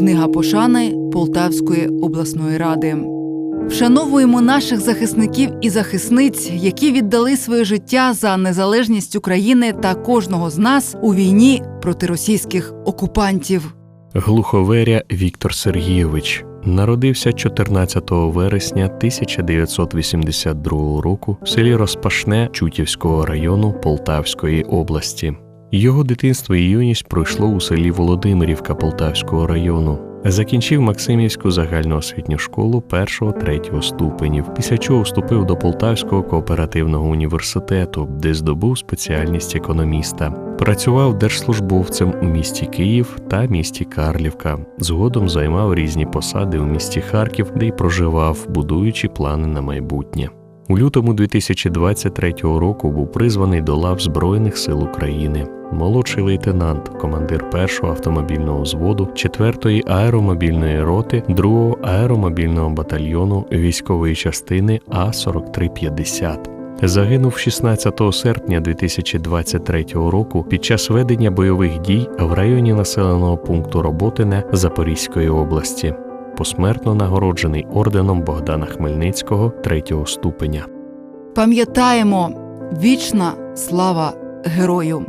Книга пошани Полтавської обласної ради. Вшановуємо наших захисників і захисниць, які віддали своє життя за незалежність України та кожного з нас у війні проти російських окупантів. Глуховеря Віктор Сергійович народився 14 вересня 1982 року в селі Розпашне Чутівського району Полтавської області. Його дитинство і юність пройшло у селі Володимирівка Полтавського району. Закінчив Максимівську загальноосвітню школу 1-3 ступенів, після чого вступив до Полтавського кооперативного університету, де здобув спеціальність економіста. Працював держслужбовцем у місті Київ та місті Карлівка. Згодом займав різні посади у місті Харків, де й проживав, будуючи плани на майбутнє. У лютому 2023 року був призваний до лав Збройних сил України. Молодший лейтенант, командир 1-го автомобільного взводу 4-ї аеромобільної роти 2-го аеромобільного батальйону військової частини А4350. Загинув 16 серпня 2023 року під час ведення бойових дій в районі населеного пункту Роботине Запорізької області. Посмертно нагороджений орденом Богдана Хмельницького третього ступеня. Пам'ятаємо вічна слава герою!